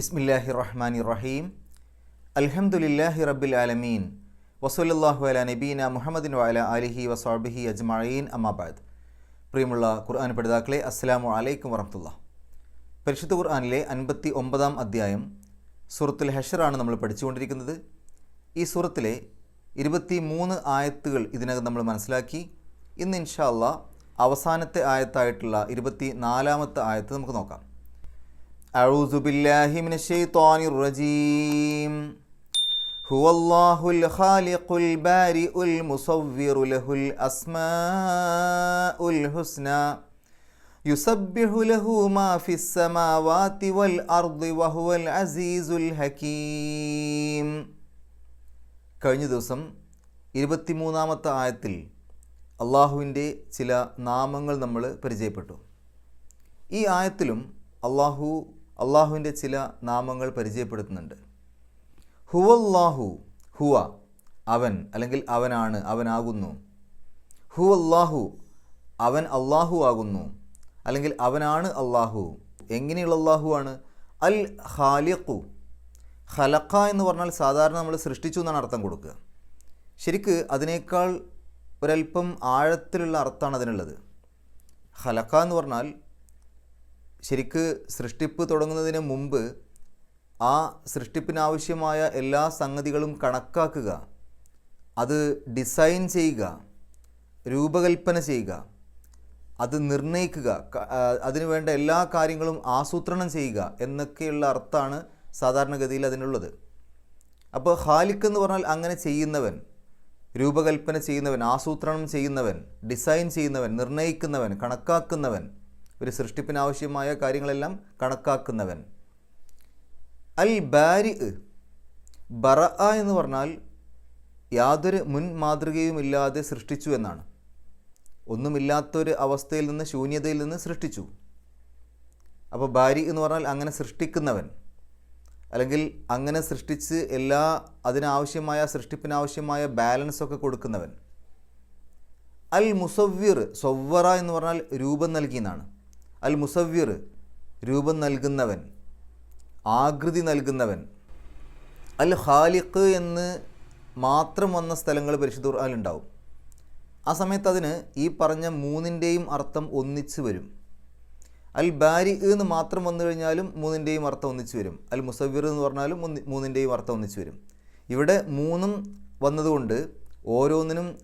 ബിസ്മില്ലാഹി റഹ്മാനി റഹീം അൽഹംദുലില്ലാഹി റബ്ബിൽ ആലമീൻ. വസൂലല്ലാഹു അല നബീന മുഹമ്മദിൻ വാല അലിഹി വസാബിഹി അജ്മീൻ അമ്മാബാദ് പ്രിയമുള്ള ഖുർആൻ പഠിതാക്കളെ അസ്സലാമു അലൈക്കും വറഹമുല്ല പരിശുദ്ധ ഖുർആാനിലെ അൻപത്തി ഒമ്പതാം അധ്യായം സൂറത്തുൽ ഹഷറാണ് നമ്മൾ പഠിച്ചുകൊണ്ടിരിക്കുന്നത്. ഈ സൂറത്തിലെ ഇരുപത്തി മൂന്ന് ആയത്തുകൾ ഇതിനകം നമ്മൾ മനസ്സിലാക്കി. ഇന്ന് ഇൻഷാ അള്ളാ അവസാനത്തെ ആയത്തായിട്ടുള്ള ഇരുപത്തി നാലാമത്തെ ആയത്ത് നമുക്ക് നോക്കാം. أعوذ بالله من الشيطان الرجيم هو الله الخالق البارئ المصور له الأسماء الحسنى يسبح له ما في السماوات والأرض وهو العزيز الحكيم കഴിഞ്ഞ ദിവസം ഇരുപത്തിമൂന്നാമത്തെ ആയത്തിൽ അള്ളാഹുവിൻ്റെ ചില നാമങ്ങൾ നമ്മൾ പരിചയപ്പെട്ടു ഈ ആയത്തിലും അള്ളാഹു അള്ളാഹുവിന്റെ ചില നാമങ്ങൾ പരിചയപ്പെടുത്തുന്നുണ്ട്. ഹുവല്ലാഹു ഹുവ അവൻ അല്ലെങ്കിൽ അവനാണ് അവനാകുന്നു. ഹുവല്ലാഹു അവൻ അള്ളാഹു ആകുന്നു അല്ലെങ്കിൽ അവനാണ് അള്ളാഹു. എങ്ങനെയുള്ള അള്ളാഹു ആണ്? അൽ ഖാലിഖു. ഖലഖ എന്ന് പറഞ്ഞാൽ സാധാരണ നമ്മൾ സൃഷ്ടിച്ചു എന്നാണ് അർത്ഥം കൊടുക്കുക. ശരിക്ക് അതിനേക്കാൾ ഒരല്പം ആഴത്തിലുള്ള അർത്ഥമാണ് അതിനുള്ളത്. ഖലഖ എന്ന് പറഞ്ഞാൽ ശരിക്ക് സൃഷ്ടിപ്പ് തുടങ്ങുന്നതിന് മുമ്പ് ആ സൃഷ്ടിപ്പിനാവശ്യമായ എല്ലാ സംഗതികളും കണക്കാക്കുക അത് ഡിസൈൻ ചെയ്യുക രൂപകൽപ്പന ചെയ്യുക അത് നിർണയിക്കുക അതിനുവേണ്ട എല്ലാ കാര്യങ്ങളും ആസൂത്രണം ചെയ്യുക എന്നൊക്കെയുള്ള അർത്ഥമാണ് സാധാരണഗതിയിൽ അതിനുള്ളത്. അപ്പോൾ ഹാലിക്ക് എന്ന് പറഞ്ഞാൽ അങ്ങനെ ചെയ്യുന്നവൻ രൂപകൽപ്പന ചെയ്യുന്നവൻ ആസൂത്രണം ചെയ്യുന്നവൻ ഡിസൈൻ ചെയ്യുന്നവൻ നിർണയിക്കുന്നവൻ കണക്കാക്കുന്നവൻ ഒരു സൃഷ്ടിപ്പിനാവശ്യമായ കാര്യങ്ങളെല്ലാം കണക്കാക്കുന്നവൻ. അൽ ബാരി ബറ എന്ന് പറഞ്ഞാൽ യാതൊരു മുൻ മാതൃകയുമില്ലാതെ സൃഷ്ടിച്ചു എന്നാണ്. ഒന്നുമില്ലാത്തൊരു അവസ്ഥയിൽ നിന്ന് ശൂന്യതയിൽ നിന്ന് സൃഷ്ടിച്ചു. അപ്പോൾ ബാരി എന്ന് പറഞ്ഞാൽ അങ്ങനെ സൃഷ്ടിക്കുന്നവൻ. അല്ലെങ്കിൽ അങ്ങനെ സൃഷ്ടിച്ച് എല്ലാ അതിനാവശ്യമായ സൃഷ്ടിപ്പിനാവശ്യമായ ബാലൻസ് ഒക്കെ കൊടുക്കുന്നവൻ. അൽ മുസവ്വിർ സൊവ്വറ എന്ന് പറഞ്ഞാൽ രൂപം നൽകിയെന്നാണ്. അൽ മുസവ്വിർ രൂപം നൽകുന്നവൻ ആകൃതി നൽകുന്നവൻ. അൽ ഖാലിഖ് എന്ന് മാത്രം വന്ന സ്ഥലങ്ങൾ പരിശുദ്ധ ഖുർആനിലുണ്ടാവും ആ സമയത്ത് അതിന് ഈ പറഞ്ഞ മൂന്നിന്റെയും അർത്ഥം ഒന്നിച്ച് വരും. അൽ ബാരി എന്ന് മാത്രം വന്നു കഴിഞ്ഞാലും മൂന്നിന്റെയും അർത്ഥം ഒന്നിച്ച് വരും. അൽ മുസവ്വിർ എന്ന് പറഞ്ഞാലും മൂന്ന് മൂന്നിന്റെയും അർത്ഥം ഒന്നിച്ച് വരും. ഇവിടെ മൂന്നും വന്നതുകൊണ്ട് ഓരോന്നിനും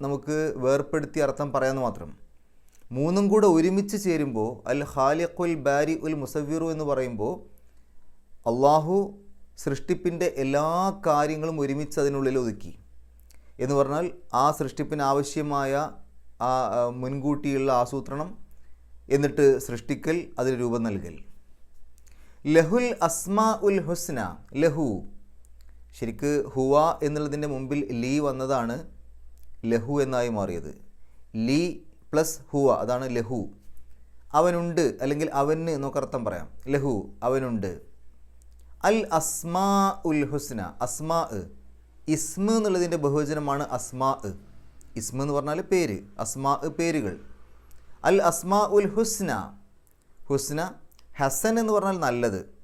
നമുക്ക് വേർപ്പെടുത്തി അർത്ഥം പറയാമെന്ന് മാത്രം. മൂന്നും കൂടെ ഒരുമിച്ച് ചേരുമ്പോൾ അൽ ഖാലിഖുൽ ബാരി ഉൽ മുസവ്വിറു എന്ന് പറയുമ്പോൾ അള്ളാഹു സൃഷ്ടിപ്പിന്റെ എല്ലാ കാര്യങ്ങളും ഒരുമിച്ച് അതിനുള്ളിൽ ഒതുക്കി. എന്ന് പറഞ്ഞാൽ ആ സൃഷ്ടിപ്പിന് ആവശ്യമായ ആ, മുൻകൂട്ടിയുള്ള ആസൂത്രണം എന്നിട്ട് സൃഷ്ടിക്കൽ അതിന് രൂപം നൽകൽ. ലഹുൽ അസ്മാ ഉൽ ഹുസ്ന ലഹു. ശരിക്ക് ഹുവ എന്നുള്ളതിന്റെ മുമ്പിൽ ലീ വന്നതാണ് ലഹു എന്നായി മാറിയത്. ലീ പ്ലസ് ഹുവ അതാണ് ലഹു. അവനുണ്ട് അല്ലെങ്കിൽ അവന് എന്നൊക്കെ അർത്ഥം പറയാം. ലഹു അവനുണ്ട്. അൽ അസ്മാ ഉൽ ഹുസ്ന അസ്മാ ഇസ്മ എന്നുള്ളതിന്റെ ബഹുവചനമാണ് അസ്മാ ഇസ്മ എന്ന് പറഞ്ഞാൽ പേര് അസ്മാ പേരുകൾ. അൽ അസ്മാ ഉൽ ഹുസ്ന ഹുസ്ന ഹസൻ എന്ന് പറഞ്ഞാൽ നല്ലത്.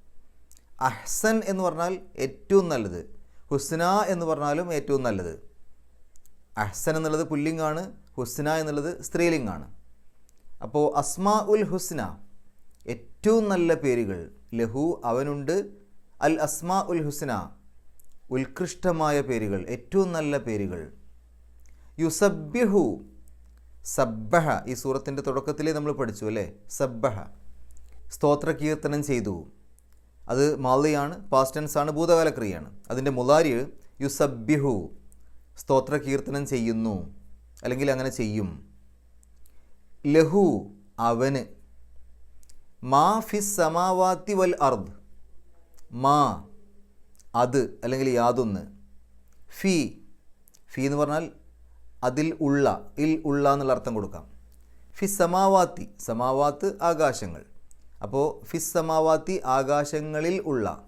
അഹ്സൻ എന്ന് പറഞ്ഞാൽ ഏറ്റവും നല്ലത്. ഹുസ്ന എന്ന് പറഞ്ഞാലും ഏറ്റവും നല്ലത്. അഹ്സൻ എന്നുള്ളത് പുല്ലിംഗാണ് ഹുസ്ന എന്നുള്ളത് സ്ത്രീലിംഗാണ്. അപ്പോൾ അസ്മാ ഉൽ ഹുസ്ന ഏറ്റവും നല്ല പേരുകൾ. ലഹു അവനുണ്ട്. അൽ അസ്മാ ഉൽ ഹുസ്ന ഉത്കൃഷ്ടമായ പേരുകൾ ഏറ്റവും നല്ല പേരുകൾ. യുസബ്യഹു സബ്ബഹ. ഈ സൂറത്തിന്റെ തുടക്കത്തിലേ നമ്മൾ പഠിച്ചു അല്ലേ? സബ്ബഹ. സ്തോത്ര കീർത്തനം ചെയ്തു. അത് മാളിയാണ് പാസ്റ്റ് ഭൂതകാല ക്രിയയാണ് അതിന്റെ മുലാരി യുസബ്യഹു സ്തോത്ര കീർത്തനം ചെയ്യുന്നു. അല്ലെങ്കിൽ അങ്ങനെ ചെയ്യും. ലഹു അവന്. മാ ഫിസ് സമാവാത്തി വൽ അർദ്. മാ അത് അല്ലെങ്കിൽ യാതൊന്ന്. ഫി ഫി എന്ന് പറഞ്ഞാൽ അതിൽ ഉള്ള ഇൽ ഉള്ള എന്നുള്ള അർത്ഥം കൊടുക്കാം. ഫിസ് സമാവാത്തി സമാവാത്ത് ആകാശങ്ങൾ. അപ്പോൾ ഫിസ് സമാവാത്തി ആകാശങ്ങളിൽ ഉള്ള.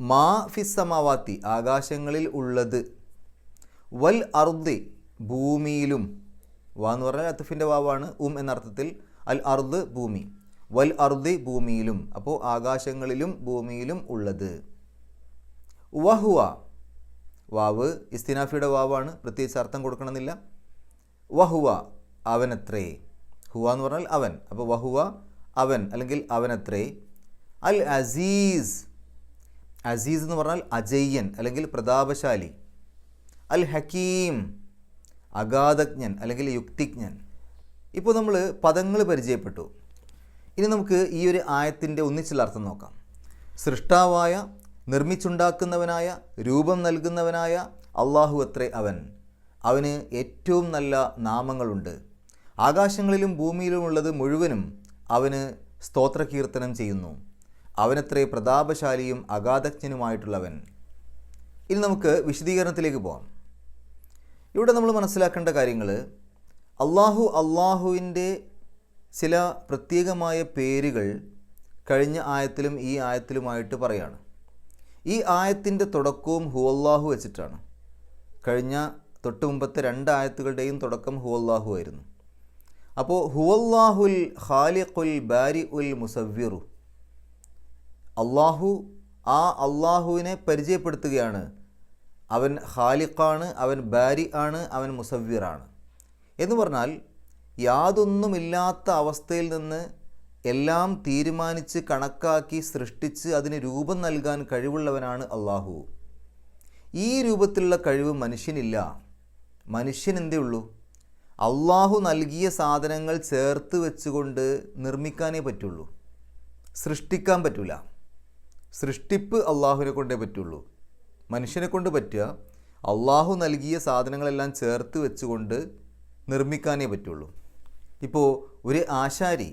മാ ഫിസ് സമാവാത്തി ആകാശങ്ങളിൽ ഉള്ളത്. വൽ അർദ് ഭൂമിയിലും വ എന്ന് പറഞ്ഞാൽ അത്തുഫിന്റെ വാവാണ് ഉം എന്നർത്ഥത്തിൽ അൽ അർദ് ഭൂമി. വൽ അർദി ഭൂമിയിലും അപ്പോൾ ആകാശങ്ങളിലും ഭൂമിയിലും ഉള്ളത്. വഹുവ വാവ് ഇസ്തിനാഫിയുടെ വാവാണ് പ്രത്യേകിച്ച് അർത്ഥം കൊടുക്കണമെന്നില്ല. വഹുവ അവനത്രേ. ഹുവ എന്ന് പറഞ്ഞാൽ അവൻ അപ്പോൾ വഹുവ അവൻ അല്ലെങ്കിൽ അവനത്രേ. അൽ അസീസ് അസീസ് എന്ന് പറഞ്ഞാൽ അജയ്യൻ അല്ലെങ്കിൽ പ്രതാപശാലി. അൽ ഹക്കീം അഗാധജ്ഞൻ അല്ലെങ്കിൽ യുക്തിജ്ഞൻ. ഇപ്പോൾ നമ്മൾ പദങ്ങൾ പരിചയപ്പെട്ടു. ഇനി നമുക്ക് ഈ ഒരു ആയത്തിന്റെ ഒന്നിച്ചുള്ള അർത്ഥം നോക്കാം. സൃഷ്ടാവായ നിർമ്മിച്ചുണ്ടാക്കുന്നവനായ രൂപം നൽകുന്നവനായ അള്ളാഹു അത്രേ അവൻ. അവന് ഏറ്റവും നല്ല നാമങ്ങളുണ്ട്. ആകാശങ്ങളിലും ഭൂമിയിലുമുള്ളത് മുഴുവനും അവന് സ്തോത്രകീർത്തനം ചെയ്യുന്നു. അവനത്രേ പ്രതാപശാലിയും അഗാധജ്ഞനുമായിട്ടുള്ളവൻ. ഇനി നമുക്ക് വിശദീകരണത്തിലേക്ക് പോകാം ഇവിടെ നമ്മൾ മനസ്സിലാക്കേണ്ട കാര്യങ്ങൾ അള്ളാഹു അള്ളാഹുവിന്റെ ചില പ്രത്യേകമായ പേരുകൾ കഴിഞ്ഞ ആയത്തിലും ഈ ആയത്തിലുമായിട്ട് പറയാണ്. ഈ ആയത്തിന്റെ തുടക്കവും ഹുവല്ലാഹു വെച്ചിട്ടാണ്. കഴിഞ്ഞ തൊട്ട് മുമ്പത്തെ രണ്ട് ആയത്തുകളുടെയും തുടക്കം ഹുവല്ലാഹു ആയിരുന്നു. അപ്പോൾ ഹുവല്ലാഹുൽ ഖാലിഖുൽ ബാരി ഉൽ മുസവ്വിറു. അള്ളാഹു ആ അള്ളാഹുവിനെ പരിചയപ്പെടുത്തുകയാണ് അവൻ ഹാലിഖാണ് അവൻ ബാരി ആണ് അവൻ മുസവ്വിറാണ്. എന്ന് പറഞ്ഞാൽ യാതൊന്നുമില്ലാത്ത അവസ്ഥയിൽ നിന്ന് എല്ലാം തീരുമാനിച്ച് കണക്കാക്കി സൃഷ്ടിച്ച് അതിന് രൂപം നൽകാൻ കഴിവുള്ളവനാണ് അള്ളാഹു ഈ രൂപത്തിലുള്ള കഴിവ് മനുഷ്യനില്ല. മനുഷ്യൻ എന്തേ ഉള്ളൂ അള്ളാഹു നൽകിയ സാധനങ്ങൾ ചേർത്ത് വെച്ചുകൊണ്ട് നിർമ്മിക്കാനേ പറ്റുള്ളൂ. സൃഷ്ടിക്കാൻ പറ്റില്ല സൃഷ്ടിപ്പ് അള്ളാഹുവിനെ കൊണ്ടേ പറ്റുള്ളൂ. മനുഷ്യനെ കൊണ്ട് പറ്റുക അള്ളാഹു നൽകിയ സാധനങ്ങളെല്ലാം ചേർത്ത് വെച്ചുകൊണ്ട് നിർമ്മിക്കാനേ പറ്റുള്ളൂ. ഇപ്പോൾ ഒരു ആശാരി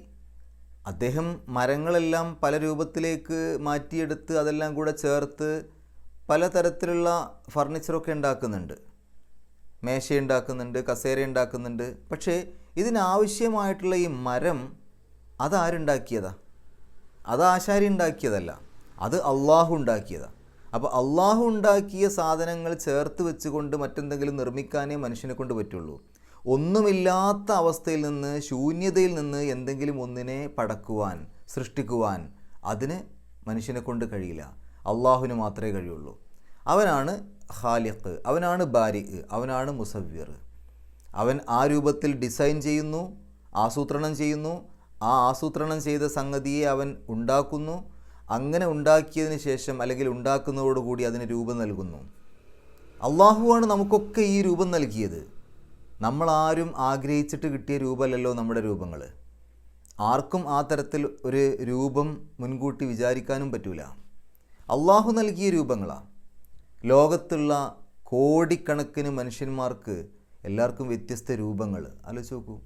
അദ്ദേഹം മരങ്ങളെല്ലാം പല രൂപത്തിലേക്ക് മാറ്റിയെടുത്ത് അതെല്ലാം കൂടെ ചേർത്ത് പലതരത്തിലുള്ള ഫർണിച്ചറൊക്കെ ഉണ്ടാക്കുന്നുണ്ട്. മേശ ഉണ്ടാക്കുന്നുണ്ട് കസേര ഉണ്ടാക്കുന്നുണ്ട്. പക്ഷേ ഇതിനാവശ്യമായിട്ടുള്ള ഈ മരം അതാരുണ്ടാക്കിയതാ? അത് ആശാരി ഉണ്ടാക്കിയതല്ല അത് അള്ളാഹു ഉണ്ടാക്കിയതാണ് അപ്പോൾ അള്ളാഹു ഉണ്ടാക്കിയ സാധനങ്ങൾ ചേർത്ത് വെച്ചുകൊണ്ട് മറ്റെന്തെങ്കിലും നിർമ്മിക്കാനേ മനുഷ്യനെ കൊണ്ട് പറ്റുള്ളൂ. ഒന്നുമില്ലാത്ത അവസ്ഥയിൽ നിന്ന് ശൂന്യതയിൽ നിന്ന് എന്തെങ്കിലും ഒന്നിനെ പടക്കുവാൻ സൃഷ്ടിക്കുവാൻ അതിന് മനുഷ്യനെ കൊണ്ട് കഴിയില്ല. അള്ളാഹുവിന് മാത്രമേ കഴിയുള്ളൂ. അവനാണ് ഖാലിഖ് അവനാണ് ബാരി അവനാണ് മുസവ്വിർ. അവൻ ആ രൂപത്തിൽ ഡിസൈൻ ചെയ്യുന്നു ആസൂത്രണം ചെയ്യുന്നു. ആ ആസൂത്രണം ചെയ്ത സംഗതിയെ അവൻ ഉണ്ടാക്കുന്നു. അങ്ങനെ ഉണ്ടാക്കിയതിന് ശേഷം അല്ലെങ്കിൽ ഉണ്ടാക്കുന്നതോടുകൂടി അതിന് രൂപം നൽകുന്നു. അള്ളാഹുവാണ് നമുക്കൊക്കെ ഈ രൂപം നൽകിയത്. നമ്മളാരും ആഗ്രഹിച്ചിട്ട് കിട്ടിയ രൂപമല്ലല്ലോ നമ്മുടെ രൂപങ്ങൾ ആർക്കും ആ തരത്തിൽ ഒരു രൂപം മുൻകൂട്ടി വിചാരിക്കാനും പറ്റൂല. അള്ളാഹു നൽകിയ രൂപങ്ങളാണ് ലോകത്തുള്ള കോടിക്കണക്കിന് മനുഷ്യന്മാർക്ക് എല്ലാവർക്കും വ്യത്യസ്ത രൂപങ്ങൾ ആലോചിച്ച് നോക്കൂ.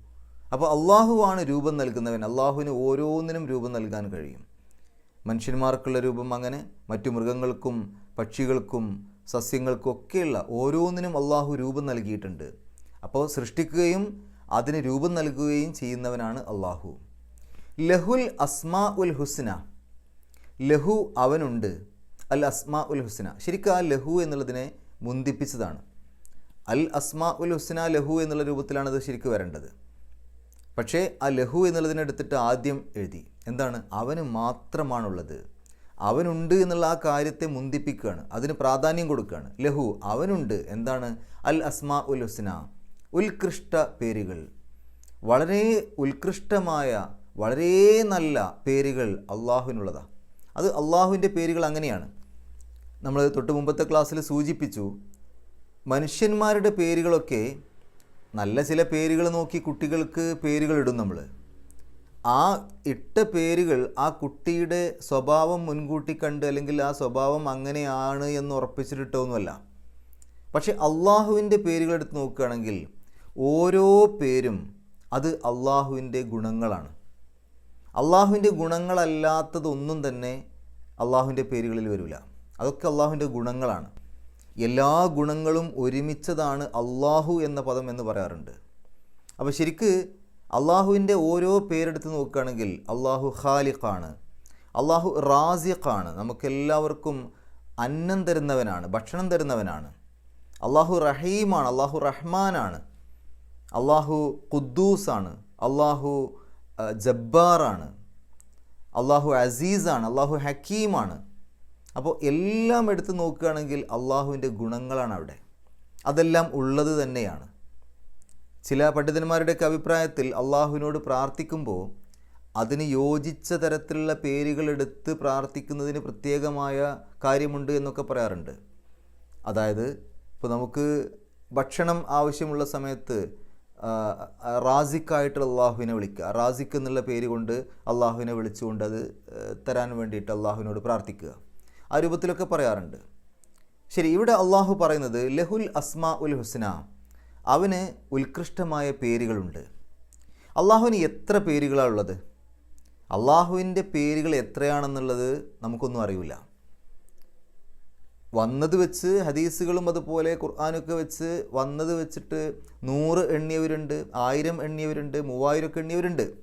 അപ്പോൾ അള്ളാഹുവാണ് രൂപം നൽകുന്നവൻ. അള്ളാഹുവിന് ഓരോന്നിനും രൂപം നൽകാൻ കഴിയും. മനുഷ്യന്മാർക്കുള്ള രൂപം അങ്ങനെ മറ്റു മൃഗങ്ങൾക്കും പക്ഷികൾക്കും സസ്യങ്ങൾക്കും ഒക്കെയുള്ള ഓരോന്നിനും അള്ളാഹു രൂപം നൽകിയിട്ടുണ്ട്. അപ്പോൾ സൃഷ്ടിക്കുകയും അതിന് രൂപം നൽകുകയും ചെയ്യുന്നവനാണ് അള്ളാഹു. ലഹുൽ അസ്മാ ഉൽ ഹുസ്ന. ലഹു അവനുണ്ട്. അൽ അസ്മാ ഉൽ ഹുസ്ന. ശരിക്കും ആ ലഹു എന്നുള്ളതിനെ മുന്തിപ്പിച്ചതാണ്. അൽ അസ്മാ ഉൽ ഹുസ്ന ലഹു എന്നുള്ള രൂപത്തിലാണ് അത് ശരിക്കും വരേണ്ടത്. പക്ഷേ ആ ലഹു എന്നുള്ളതിനെടുത്തിട്ട് ആദ്യം എഴുതി. എന്താണ്? അവന് മാത്രമാണുള്ളത്. അവനുണ്ട് എന്നുള്ള ആ കാര്യത്തെ മുന്തിപ്പിക്കുകയാണ്. അതിന് പ്രാധാന്യം കൊടുക്കുകയാണ്. ലഹു അവനുണ്ട്. എന്താണ്? അൽ അസ്മാ ഉൽ ഹുസ്ന ഉത്കൃഷ്ട പേരുകൾ. വളരെ ഉത്കൃഷ്ടമായ വളരെ നല്ല പേരുകൾ അള്ളാഹുവിനുള്ളതാണ് അത് അള്ളാഹുവിന്റെ പേരുകൾ അങ്ങനെയാണ്. നമ്മൾ തൊട്ട് മുമ്പത്തെ ക്ലാസ്സിൽ സൂചിപ്പിച്ചു മനുഷ്യന്മാരുടെ പേരുകളൊക്കെ നല്ല ചില പേരുകൾ നോക്കി കുട്ടികൾക്ക് പേരുകൾ ഇടും നമ്മൾ. ആ ഇട്ട പേരുകൾ ആ കുട്ടിയുടെ സ്വഭാവം മുൻകൂട്ടി കണ്ട് അല്ലെങ്കിൽ ആ സ്വഭാവം അങ്ങനെയാണ് എന്ന് ഉറപ്പിച്ചിട്ടിട്ടൊന്നുമല്ല. പക്ഷേ അള്ളാഹുവിന്റെ പേരുകൾ എടുത്ത് നോക്കുകയാണെങ്കിൽ ഓരോ പേരും അത് അള്ളാഹുവിന്റെ ഗുണങ്ങളാണ്. അള്ളാഹുവിന്റെ ഗുണങ്ങളല്ലാത്തതൊന്നും തന്നെ അള്ളാഹുവിന്റെ പേരുകളിൽ വരില്ല. അതൊക്കെ അള്ളാഹുവിന്റെ ഗുണങ്ങളാണ്. എല്ലാ ഗുണങ്ങളും ഒരുമിച്ചതാണ് അള്ളാഹു എന്ന പദം എന്ന് പറയാറുണ്ട്. അപ്പോൾ ശരിക്ക് അള്ളാഹുവിന്റെ ഓരോ പേരെടുത്ത് നോക്കുകയാണെങ്കിൽ അള്ളാഹു ഖാലിഖാണ് അള്ളാഹു റാസിഖാണ്. നമുക്കെല്ലാവർക്കും അന്നം തരുന്നവനാണ് ഭക്ഷണം തരുന്നവനാണ്. അള്ളാഹു റഹീമാണ് അള്ളാഹു റഹ്മാനാണ്. അള്ളാഹു ഖുദ്ദൂസാണ് അള്ളാഹു ജബ്ബാറാണ്. അള്ളാഹു അസീസാണ് അള്ളാഹു ഹക്കീമാണ്. അപ്പോൾ എല്ലാം എടുത്ത് നോക്കുകയാണെങ്കിൽ അള്ളാഹുവിന്റെ ഗുണങ്ങളാണ് അവിടെ. അതെല്ലാം ഉള്ളത് തന്നെയാണ്. ചില പണ്ഡിതന്മാരുടെയൊക്കെ അഭിപ്രായത്തിൽ അള്ളാഹുവിനോട് പ്രാർത്ഥിക്കുമ്പോൾ അതിന് യോജിച്ച തരത്തിലുള്ള പേരുകൾ എടുത്ത് പ്രാർത്ഥിക്കുന്നതിന് പ്രത്യേകമായ കാര്യമുണ്ട് എന്നൊക്കെ പറയാറുണ്ട്. അതായത് ഇപ്പോൾ നമുക്ക് ഭക്ഷണം ആവശ്യമുള്ള സമയത്ത് റാസിക്കായിട്ടുള്ള അള്ളാഹുവിനെ വിളിക്കുക. റാസിക്ക് എന്നുള്ള പേര് കൊണ്ട് അള്ളാഹുവിനെ വിളിച്ചുകൊണ്ട് അത് തരാൻ വേണ്ടിയിട്ട് അള്ളാഹുവിനോട് പ്രാർത്ഥിക്കുക. ആ രൂപത്തിലൊക്കെ പറയാറുണ്ട്. ശരി ഇവിടെ അള്ളാഹു പറയുന്നത് ലഹുൽ അസ്മാ ഉൽ ഹുസ്ന. അവന് ഉത്കൃഷ്ടമായ പേരുകളുണ്ട്. അള്ളാഹുവിന് എത്ര പേരുകളാണ് ഉള്ളത്? അള്ളാഹുവിന്റെ പേരുകൾ എത്രയാണെന്നുള്ളത് നമുക്കൊന്നും അറിയില്ല. വന്നത് വെച്ച് ഹദീസുകളും അതുപോലെ ഖുർആാനൊക്കെ വെച്ച് വന്നത് വെച്ചിട്ട് നൂറ് എണ്ണിയവരുണ്ട് ആയിരം എണ്ണിയവരുണ്ട് മൂവായിരം ഒക്കെ എണ്ണിയവരുണ്ട്.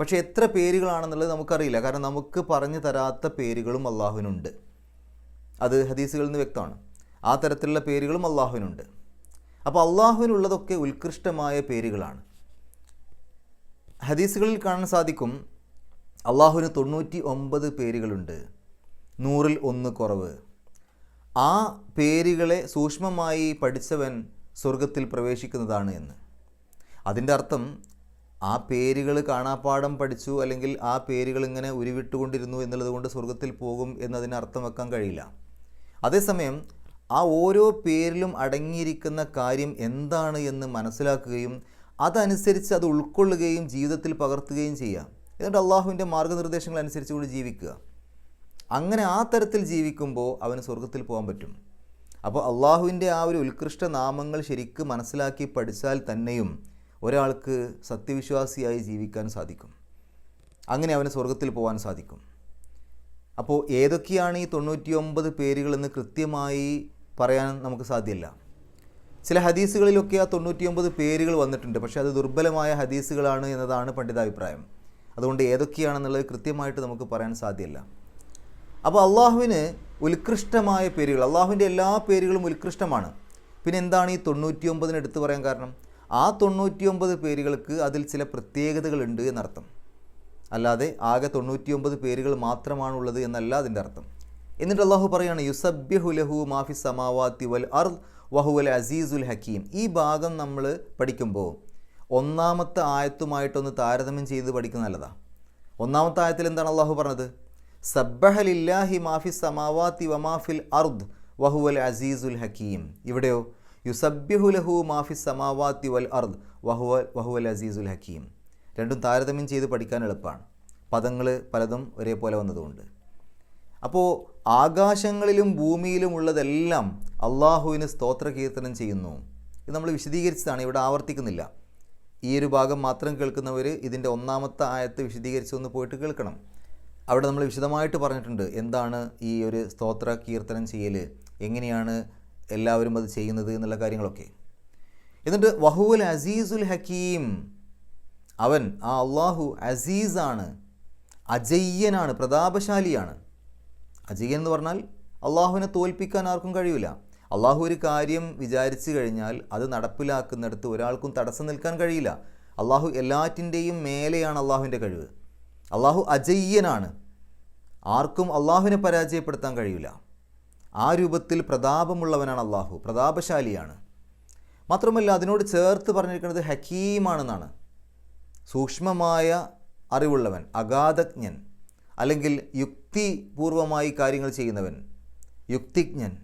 പക്ഷേ എത്ര പേരുകളാണെന്നുള്ളത് നമുക്കറിയില്ല. കാരണം നമുക്ക് പറഞ്ഞു തരാത്ത പേരുകളും അള്ളാഹുവിനുണ്ട്. അത് ഹദീസുകളിൽ നിന്ന് വ്യക്തമാണ്. ആ തരത്തിലുള്ള പേരുകളും അള്ളാഹുവിനുണ്ട്. അപ്പോൾ അള്ളാഹുവിനുള്ളതൊക്കെ ഉത്കൃഷ്ടമായ പേരുകളാണ്. ഹദീസുകളിൽ കാണാൻ സാധിക്കും അള്ളാഹുവിന് തൊണ്ണൂറ്റി ഒമ്പത് പേരുകളുണ്ട്. നൂറിൽ ഒന്ന് കുറവ്. ആ പേരുകളെ സൂക്ഷ്മമായി പഠിച്ചവൻ സ്വർഗത്തിൽ പ്രവേശിക്കുന്നതാണ് എന്ന്. അതിന്റെ അർത്ഥം ആ പേരുകൾ കാണാപ്പാടം പഠിച്ചു അല്ലെങ്കിൽ ആ പേരുകൾ ഇങ്ങനെ ഉരുവിട്ടുകൊണ്ടിരുന്നു എന്നുള്ളത് കൊണ്ട് സ്വർഗത്തിൽ പോകും എന്നതിന് അർത്ഥം വെക്കാൻ കഴിയില്ല. അതേസമയം ആ ഓരോ പേരിലും അടങ്ങിയിരിക്കുന്ന കാര്യം എന്താണ് എന്ന് മനസ്സിലാക്കുകയും അതനുസരിച്ച് അത് ഉൾക്കൊള്ളുകയും ജീവിതത്തിൽ പകർത്തുകയും ചെയ്യാം. എന്നിട്ട് അള്ളാഹുവിന്റെ മാർഗനിർദ്ദേശങ്ങൾ അനുസരിച്ചുകൊണ്ട് ജീവിക്കുക. അങ്ങനെ ആ തരത്തിൽ ജീവിക്കുമ്പോൾ അവന് സ്വർഗത്തിൽ പോകാൻ പറ്റും. അപ്പോൾ അള്ളാഹുവിന്റെ ആ ഒരു ഉത്കൃഷ്ട നാമങ്ങൾ ശരിക്കും മനസ്സിലാക്കി പഠിച്ചാൽ തന്നെയും ഒരാൾക്ക് സത്യവിശ്വാസിയായി ജീവിക്കാൻ സാധിക്കും. അങ്ങനെ അവന് സ്വർഗത്തിൽ പോകാൻ സാധിക്കും. അപ്പോൾ ഏതൊക്കെയാണ് ഈ തൊണ്ണൂറ്റിയൊമ്പത് പേരുകളെന്ന് കൃത്യമായി പറയാൻ നമുക്ക് സാധ്യമല്ല ചില ഹദീസുകളിലൊക്കെ ആ തൊണ്ണൂറ്റിയൊമ്പത് പേരുകൾ വന്നിട്ടുണ്ട്. പക്ഷേ അത് ദുർബലമായ ഹദീസുകളാണ് എന്നതാണ് പണ്ഡിതാഭിപ്രായം. അതുകൊണ്ട് ഏതൊക്കെയാണെന്നുള്ളത് കൃത്യമായിട്ട് നമുക്ക് പറയാൻ സാധ്യമല്ല അപ്പോൾ അള്ളാഹുവിന് ഉത്കൃഷ്ടമായ പേരുകൾ അള്ളാഹുവിന്റെ എല്ലാ പേരുകളും ഉത്കൃഷ്ടമാണ്. പിന്നെ എന്താണ് ഈ തൊണ്ണൂറ്റിയൊമ്പതിന് എടുത്തു പറയാൻ കാരണം? ആ തൊണ്ണൂറ്റിയൊമ്പത് പേരുകൾക്ക് അതിൽ ചില പ്രത്യേകതകളുണ്ട് എന്നർത്ഥം. അല്ലാതെ ആകെ തൊണ്ണൂറ്റിയൊമ്പത് പേരുകൾ മാത്രമാണുള്ളത് എന്നല്ല അതിന്റെ അർത്ഥം. എന്നിട്ട് അള്ളാഹു പറയാണ് യുസബ്യഹു ലഹു മാഫി സമാവാത്തി വൽ അർ വഹുവൽ അസീസുൽ ഹക്കീം. ഈ ഭാഗം നമ്മൾ പഠിക്കുമ്പോൾ ഒന്നാമത്തെ ആയത്തുമായിട്ടൊന്ന് താരതമ്യം ചെയ്ത് പഠിക്കുന്ന നല്ലതാണ് ഒന്നാമത്തെ ആയത്തിൽ എന്താണ് അള്ളാഹു പറഞ്ഞത്? സബ്ബഹലില്ലാഹി മാഫി സമാവാത്തി വമാഫിൽ അർദ് വഹുവൽ അസീസുൽ ഹക്കീം. ഇവിടെയോ? യുസബ്യഹു ലഹു മാഫി സമാവാത്തി വൽ അർദ് വഹുവ വഹുവൽ അസീസുൽ ഹക്കീം. രണ്ടും താരതമ്യം ചെയ്ത് പഠിക്കാൻ എളുപ്പമാണ്. പദങ്ങൾ പലതും ഒരേപോലെ വന്നതുകൊണ്ട്. അപ്പോൾ ആകാശങ്ങളിലും ഭൂമിയിലും ഉള്ളതെല്ലാം അള്ളാഹുവിന് സ്തോത്ര കീർത്തനം ചെയ്യുന്നു. ഇത് നമ്മൾ വിശദീകരിച്ചതാണ് ഇവിടെ ആവർത്തിക്കുന്നില്ല. ഈ ഒരു ഭാഗം മാത്രം കേൾക്കുന്നവർ ഇതിന്റെ ഒന്നാമത്തെ ആയത്ത് വിശദീകരിച്ചു ഒന്ന് പോയിട്ട് കേൾക്കണം. അവിടെ നമ്മൾ വിശദമായിട്ട് പറഞ്ഞിട്ടുണ്ട് എന്താണ് ഈ ഒരു സ്തോത്ര കീർത്തനം ചെയ്യൽ എങ്ങനെയാണ് എല്ലാവരും അത് ചെയ്യുന്നത് എന്നുള്ള കാര്യങ്ങളൊക്കെ. എന്നിട്ട് വഹുവൽ അസീസുൽ ഹക്കീം അവൻ ആ അള്ളാഹു അസീസാണ് അജയ്യനാണ് പ്രതാപശാലിയാണ്. അജയ്യൻ എന്ന് പറഞ്ഞാൽ അള്ളാഹുവിനെ തോൽപ്പിക്കാൻ ആർക്കും കഴിയില്ല അള്ളാഹു ഒരു കാര്യം വിചാരിച്ചു കഴിഞ്ഞാൽ അത് നടപ്പിലാക്കുന്നിടത്ത് ഒരാൾക്കും തടസ്സം നിൽക്കാൻ കഴിയില്ല. അള്ളാഹു എല്ലാറ്റിന്റെയും മേലെയാണ് അള്ളാഹുവിന്റെ കഴിവ്. അള്ളാഹു അജയ്യനാണ്. ആർക്കും അള്ളാഹുവിനെ പരാജയപ്പെടുത്താൻ കഴിയില്ല ആ രൂപത്തിൽ പ്രതാപമുള്ളവനാണ് അള്ളാഹു പ്രതാപശാലിയാണ്. മാത്രമല്ല അതിനോട് ചേർത്ത് പറഞ്ഞിരിക്കുന്നത് ഹക്കീമാണെന്നാണ്. സൂക്ഷ്മമായ അറിവുള്ളവൻ അഗാധജ്ഞൻ. അല്ലെങ്കിൽ യുക്തിപൂർവമായി കാര്യങ്ങൾ ചെയ്യുന്നവൻ യുക്തിജ്ഞൻ.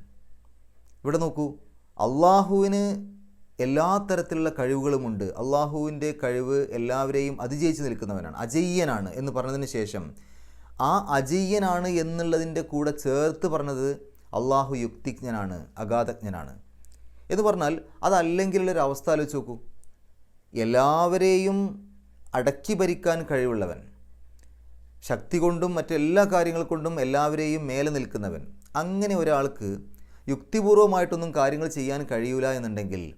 ഇവിടെ നോക്കൂ അള്ളാഹുവിന് എല്ലാ തരത്തിലുള്ള കഴിവുകളുമുണ്ട് അള്ളാഹുവിന്റെ കഴിവ് എല്ലാവരെയും അതിജയിച്ച് നിൽക്കുന്നവനാണ് അജയ്യനാണ് എന്ന് പറഞ്ഞതിന് ശേഷം ആ അജയ്യനാണ് എന്നുള്ളതിന്റെ കൂടെ ചേർത്ത് പറഞ്ഞത് അള്ളാഹു യുക്തിജ്ഞനാണ് അഗാധജ്ഞനാണ്. എന്ന് പറഞ്ഞാൽ അതല്ലെങ്കിലുള്ളൊരു അവസ്ഥ ആലോചിച്ച് നോക്കൂ. എല്ലാവരെയും അടക്കി ഭരിക്കാൻ കഴിവുള്ളവൻ ശക്തി കൊണ്ടും മറ്റെല്ലാ കാര്യങ്ങൾ കൊണ്ടും എല്ലാവരെയും മേലെ നിൽക്കുന്നവൻ. അങ്ങനെ ഒരാൾക്ക് യുക്തിപൂർവമായിട്ടൊന്നും കാര്യങ്ങൾ ചെയ്യാൻ കഴിയൂല എന്നുണ്ടെങ്കിൽ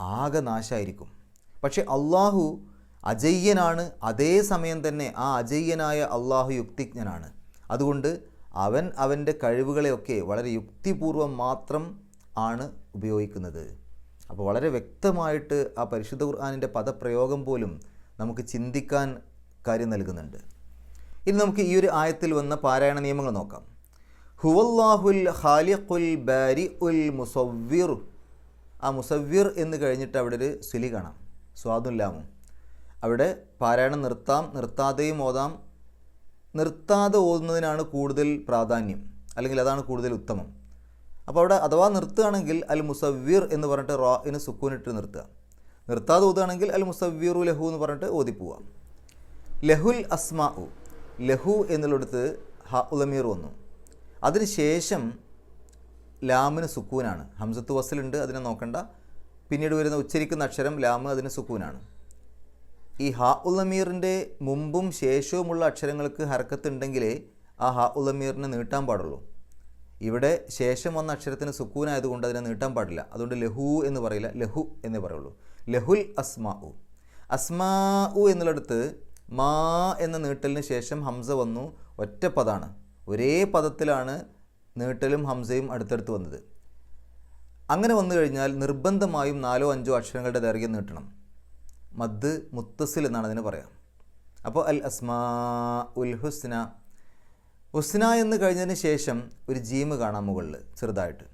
ആകെ നാശമായിരിക്കും പക്ഷേ അള്ളാഹു അജയ്യനാണ്. അതേ സമയം തന്നെ ആ അജയ്യനായ അള്ളാഹു യുക്തിജ്ഞനാണ്. അതുകൊണ്ട് അവൻ അവന്റെ കഴിവുകളെയൊക്കെ വളരെ യുക്തിപൂർവം മാത്രം ആണ് ഉപയോഗിക്കുന്നത്. അപ്പോൾ വളരെ വ്യക്തമായിട്ട് ആ പരിശുദ്ധ ഖുർആാനിന്റെ പദപ്രയോഗം പോലും നമുക്ക് ചിന്തിക്കാൻ കാര്യം നൽകുന്നുണ്ട്. ഇനി നമുക്ക് ഈ ഒരു ആയത്തിൽ വന്ന പാരായണ നിയമങ്ങൾ നോക്കാം. ഹുവല്ലാഹുൽ ഖാലിഖുൽ ബാരി ഉൽ മുസവ്വിർ. ആ മുസവ്വിർ എന്ന് കഴിഞ്ഞിട്ട് അവിടെ ഒരു സുലി കാണാം. സ്വാദുല്ലാമും അവിടെ പാരായണം നിർത്താം നിർത്താതെയും ഓതാം. നിർത്താതെ ഓതുന്നതിനാണ് കൂടുതൽ പ്രാധാന്യം അല്ലെങ്കിൽ അതാണ് കൂടുതൽ ഉത്തമം. അപ്പോൾ അവിടെ അഥവാ നിർത്തുകയാണെങ്കിൽ അൽ മുസവ്വിർ എന്ന് പറഞ്ഞിട്ട് റോ ഇന് സുക്കൂനിട്ട് നിർത്തുക. നിർത്താതെ ഓതുകയാണെങ്കിൽ അൽ മുസവ്വിറു ലഹു എന്ന് പറഞ്ഞിട്ട് ഓതിപ്പോവാം. ലഹുൽ അസ്മാഉ. ലഹു എന്നുള്ളിടത്ത് ഹ ഉലമീർ വന്നു. അതിനുശേഷം ലാമിന് സുക്കൂനാണ്. ഹംസത്ത് വസലുണ്ട് അതിനെ നോക്കണ്ട. പിന്നീട് വരുന്ന ഉച്ചരിക്കുന്ന അക്ഷരം ലാമ് അതിന് സുക്കൂനാണ്. ഈ ഹ ഉലമീറിന്റെ മുമ്പും ശേഷവുമുള്ള അക്ഷരങ്ങൾക്ക് ഹർക്കത്ത് ഉണ്ടെങ്കിലേ ആ ഹ ഉലമീറിനെ നീട്ടാൻ പാടുള്ളൂ. ഇവിടെ ശേഷം വന്ന അക്ഷരത്തിന് സുക്കൂനായതുകൊണ്ട് അതിനെ നീട്ടാൻ പാടില്ല. അതുകൊണ്ട് ലഹു എന്ന് പറയില്ല ലഹു എന്നേ പറയുള്ളൂ. ലഹുൽ അസ്മാ ഉ അസ്മാ ഉ എന്നുള്ളിടത്ത് മാ എന്ന നീട്ടലിന് ശേഷം ഹംസ വന്നു. ഒറ്റ പദമാണ് ഒരേ പദത്തിലാണ് നീട്ടലും ഹംസയും അടുത്തടുത്ത് വന്നത്. അങ്ങനെ വന്നു കഴിഞ്ഞാൽ നിർബന്ധമായും നാലോ അഞ്ചോ അക്ഷരങ്ങളുടെ ദൈർഘ്യം നീട്ടണം. മദ് മുത്തസിൽ എന്നാണ് അതിന് പറയാം. അപ്പോൾ അൽ അസ്മാ ഉൽ ഹുസ്ന. ഹുസ്ന എന്ന് കഴിഞ്ഞതിന് ശേഷം ഒരു ജീമ് കാണാം മുകളിൽ ചെറുതായിട്ട്.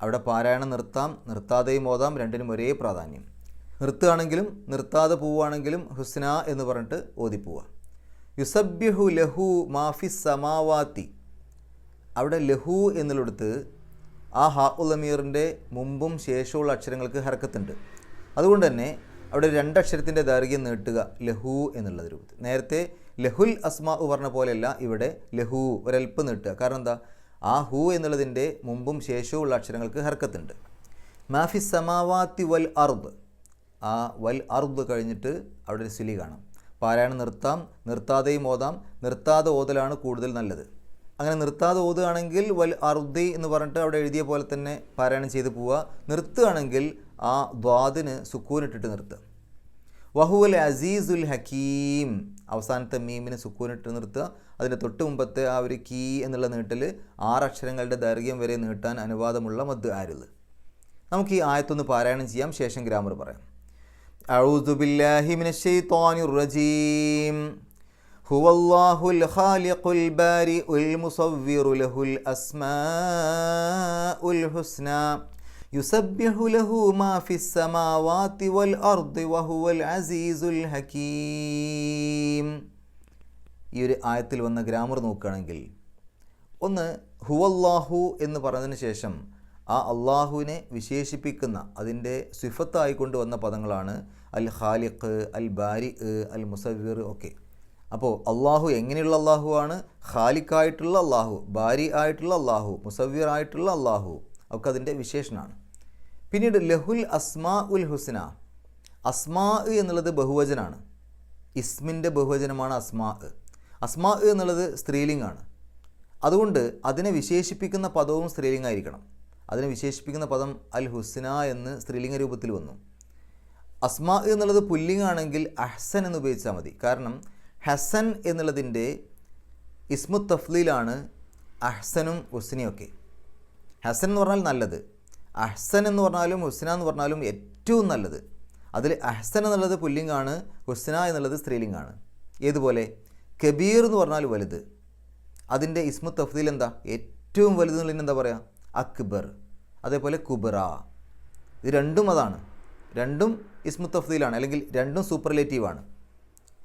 അവിടെ പാരായണം നിർത്താം നിർത്താതെയും ഓതാം രണ്ടിനും ഒരേ പ്രാധാന്യം. നിർത്തുകയാണെങ്കിലും നിർത്താതെ പോവുകയാണെങ്കിലും ഹുസ്ന എന്ന് പറഞ്ഞിട്ട് ഓതിപ്പോവുക. യുസബ്യഹു ലഹു മാഫി സമാവാത്തി. അവിടെ ലഹു എന്നുള്ളിടത്ത് ആ ഹാ ഉലമീറിന്റെ മുമ്പും ശേഷമുള്ള അക്ഷരങ്ങൾക്ക് ഹർക്കത്തുണ്ട് അതുകൊണ്ട് തന്നെ അവിടെ രണ്ടക്ഷരത്തിന്റെ ദൈർഘ്യം നീട്ടുക ലഹു എന്നുള്ള രൂപത്തിൽ. നേരത്തെ ലഹുൽ അസ്മാ പറഞ്ഞ പോലെയല്ല ഇവിടെ ലഹു ഒരൽപ്പ് നീട്ടുക. കാരണം എന്താ? ആ ഹു എന്നുള്ളതിന്റെ മുമ്പും ശേഷവും ഉള്ള അക്ഷരങ്ങൾക്ക് ഹർക്കത്തുണ്ട് മാഫി സമാവാത്തി വൽ അർദ്. ആ വൽ അർദ് കഴിഞ്ഞിട്ട് അവിടെ ഒരു സിലി കാണാം. പാരായണം നിർത്താം നിർത്താതെയും ഓതാം. നിർത്താതെ ഓതലാണ് കൂടുതൽ നല്ലത്. അങ്ങനെ നിർത്താതെ ഓതുകയാണെങ്കിൽ വൽ അർദി എന്ന് പറഞ്ഞിട്ട് അവിടെ എഴുതിയ പോലെ തന്നെ പാരായണം ചെയ്ത് പോവുക. നിർത്തുകയാണെങ്കിൽ ആ ദ്വാദിന് സുക്കൂനിട്ടിട്ട് നിർത്തുക. വഹുവൽ അസീസുൽ ഹക്കീം. അവസാനത്തെ മീമിന് സുക്കൂനിട്ട് നിർത്തുക. അതിന്റെ തൊട്ട് മുമ്പത്തെ ആ ഒരു കീ എന്നുള്ള നീട്ടിൽ ആറ് അക്ഷരങ്ങളുടെ ദൈർഘ്യം വരെ നീട്ടാൻ അനുവാദമുള്ള മദ് ആരുത്. നമുക്ക് ഈ ആയത്തൊന്ന് പാരായണം ചെയ്യാം. ശേഷം ഗ്രാമർ പറയാം. أعوذ بالله من الشيطان الرجيم هو الله الخالق البارئ المصور له الأسماء الحسنى يسبح له ما في السماوات والأرض وهو العزيز الحكيم ഈ ഒരു ആയത്തിൽ വന്ന ഗ്രാമർ നോക്കുകയാണെങ്കിൽ ഒന്ന് ഹുവല്ലാഹു എന്ന് പറഞ്ഞതിന് ശേഷം ആ അള്ളാഹുവിനെ വിശേഷിപ്പിക്കുന്ന അതിൻ്റെ സിഫത്തായി കൊണ്ടുവന്ന പദങ്ങളാണ് അൽ ഖാലിഖ് അൽ ബാരി അൽ മുസവിർ ഒക്കെ. അപ്പോൾ അള്ളാഹു എങ്ങനെയുള്ള അള്ളാഹു ആണ്? ഖാലിക്കായിട്ടുള്ള അള്ളാഹു ബാരി ആയിട്ടുള്ള അള്ളാഹു മുസവ്വിർ ആയിട്ടുള്ള അള്ളാഹു ഒക്കെ അതിന്റെ വിശേഷനാണ്. പിന്നീട് ലഹുൽ അസ്മാ ഉൽ ഹുസ്ന. അസ്മാ എന്നുള്ളത് ബഹുവചനാണ്. ഇസ്മിന്റെ ബഹുവചനമാണ് അസ്മാ അസ്മാ എന്നുള്ളത് സ്ത്രീലിംഗാണ്. അതുകൊണ്ട് അതിനെ വിശേഷിപ്പിക്കുന്ന പദവും സ്ത്രീലിംഗായിരിക്കണം. അതിനെ വിശേഷിപ്പിക്കുന്ന പദം അൽ ഹുസ്ന എന്ന് സ്ത്രീലിംഗ രൂപത്തിൽ വന്നു. അസ്മാ എന്നുള്ളത് പുല്ലിംഗാണെങ്കിൽ അഹ്സൻ എന്ന് ഉപയോഗിച്ചാൽ മതി. കാരണം ഹസൻ എന്നുള്ളതിന്റെ ഇസ്മു തഫ്ലീലാണ് അഹ്സനും ഹുസ്നയൊക്കെ ഹസൻ എന്ന് പറഞ്ഞാൽ നല്ലത്. അഹ്സൻ എന്ന് പറഞ്ഞാലും ഹുസ്ന എന്ന് പറഞ്ഞാലും ഏറ്റവും നല്ലത്. അതിൽ അഹ്സൻ എന്നുള്ളത് പുല്ലിംഗാണ് ഹുസ്ന എന്നുള്ളത് സ്ത്രീലിംഗാണ് ഏതുപോലെ? കബീർ എന്ന് പറഞ്ഞാൽ വലുത്. അതിന്റെ ഇസ്മു തഫ്ദീൽ എന്താ? ഏറ്റവും വലുത് എന്നുള്ളതിന് എന്താ പറയുക അക്ബർ. അതേപോലെ കുബറ ഇത് രണ്ടും അതാണ്. രണ്ടും ഇസ്മു തഫ്ദീലാണ് അല്ലെങ്കിൽ രണ്ടും സൂപ്പർലേറ്റീവാണ്.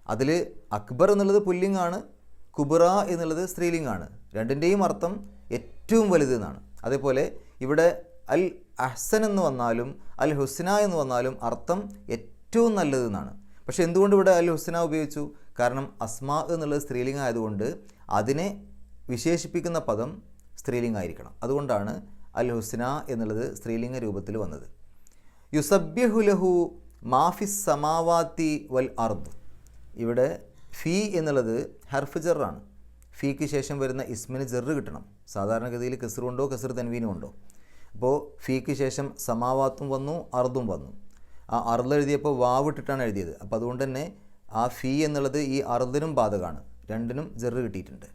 അതിൽ അക്ബർ എന്നുള്ളത് പുല്ലിംഗാണ് കുബറ എന്നുള്ളത് സ്ത്രീലിംഗാണ് രണ്ടിന്റെയും അർത്ഥം ഏറ്റവും വലുത് എന്നാണ്. അതേപോലെ ഇവിടെ അൽ അഹ്സൻ എന്ന് വന്നാലും അൽ ഹുസ്ന എന്ന് വന്നാലും അർത്ഥം ഏറ്റവും നല്ലത് എന്നാണ്. പക്ഷേ എന്തുകൊണ്ട് ഇവിടെ അൽ ഹുസ്ന ഉപയോഗിച്ചു? കാരണം അസ്മാ എന്നുള്ളത് സ്ത്രീലിംഗ ആയതുകൊണ്ട് അതിനെ വിശേഷിപ്പിക്കുന്ന പദം സ്ത്രീലിംഗായിരിക്കണം. അതുകൊണ്ടാണ് അൽ ഹുസ്ന എന്നുള്ളത് സ്ത്രീലിംഗ രൂപത്തിൽ വന്നത്. യുസബ്യഹുലഹു മാഫിസ് സമാവാത്തി വൽ അർദ്. ഇവിടെ ഫീ എന്നുള്ളത് ഹർഫ് ജെറാണ്. ഫീക്ക് ശേഷം വരുന്ന ഇസ്മിന് ജെറ് കിട്ടണം. സാധാരണഗതിയിൽ കെസറുണ്ടോ കെസർ തൻവീനും ഉണ്ടോ അപ്പോൾ ഫീക്ക് ശേഷം സമാവാത്തും വന്നു അർദും വന്നു. ആ അർദ് എഴുതിയപ്പോൾ വാവിട്ടിട്ടാണ് എഴുതിയത്. അപ്പോൾ അതുകൊണ്ട് തന്നെ ആ ഫീ എന്നുള്ളത് ഈ അർദിനും ബാധകമാണ് രണ്ടിനും ജെറ് കിട്ടിയിട്ടുണ്ട്.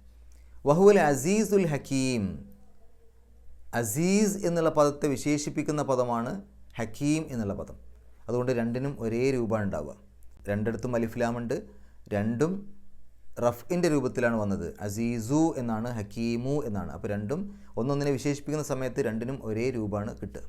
വഹുവൽ അസീസുൽ ഹക്കീം. അസീസ് എന്നുള്ള പദത്തെ വിശേഷിപ്പിക്കുന്ന പദമാണ് ഹക്കീം എന്നുള്ള പദം. അതുകൊണ്ട് രണ്ടിനും ഒരേ രൂപമാണ് ഉണ്ടാവുക. രണ്ടിടത്തും അലിഫ്ലാമുണ്ട് രണ്ടും റഫിന്റെ രൂപത്തിലാണ് വന്നത്. അസീസു എന്നാണ് ഹക്കീമു എന്നാണ്. അപ്പോൾ രണ്ടും ഒന്നൊന്നിനെ വിശേഷിപ്പിക്കുന്ന സമയത്ത് രണ്ടിനും ഒരേ രൂപമാണ് കിട്ടുക.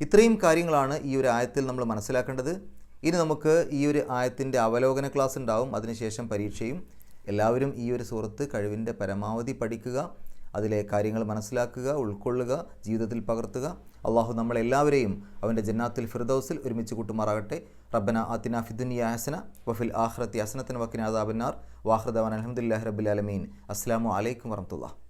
ഇത്രയും കാര്യങ്ങളാണ് ഈ ഒരു ആയത്തിൽ നമ്മൾ മനസ്സിലാക്കേണ്ടത്. ഇനി നമുക്ക് ഈ ഒരു ആയത്തിന്റെ അവലോകന ക്ലാസ് ഉണ്ടാവും. അതിനുശേഷം പരീക്ഷയും. എല്ലാവരും ഈ ഒരു സുഹൃത്ത് കഴിവിന്റെ പരമാവധി പഠിക്കുക. അതിലെ കാര്യങ്ങൾ മനസ്സിലാക്കുക ഉൾക്കൊള്ളുക ജീവിതത്തിൽ പകർത്തുക. അള്ളാഹു നമ്മളെല്ലാവരെയും അവന്റെ ജന്നാത്തിൽ ഫിർദൌസിൽ ഒരുമിച്ച് കൂട്ടുമാറാകട്ടെ. റബ്ബന ആത്തിന ഫിദുനിയ ഹസന വഫിൽ ആഹ്റത്തി ഹസനത്തിന് വക്കിനാദാബിനാർ വാഹൃദവാൻ അലഹമുല്ലാ റബ്ബുലാലമീൻ അസ്സാം വലൈക്കും വറഹമുല്ല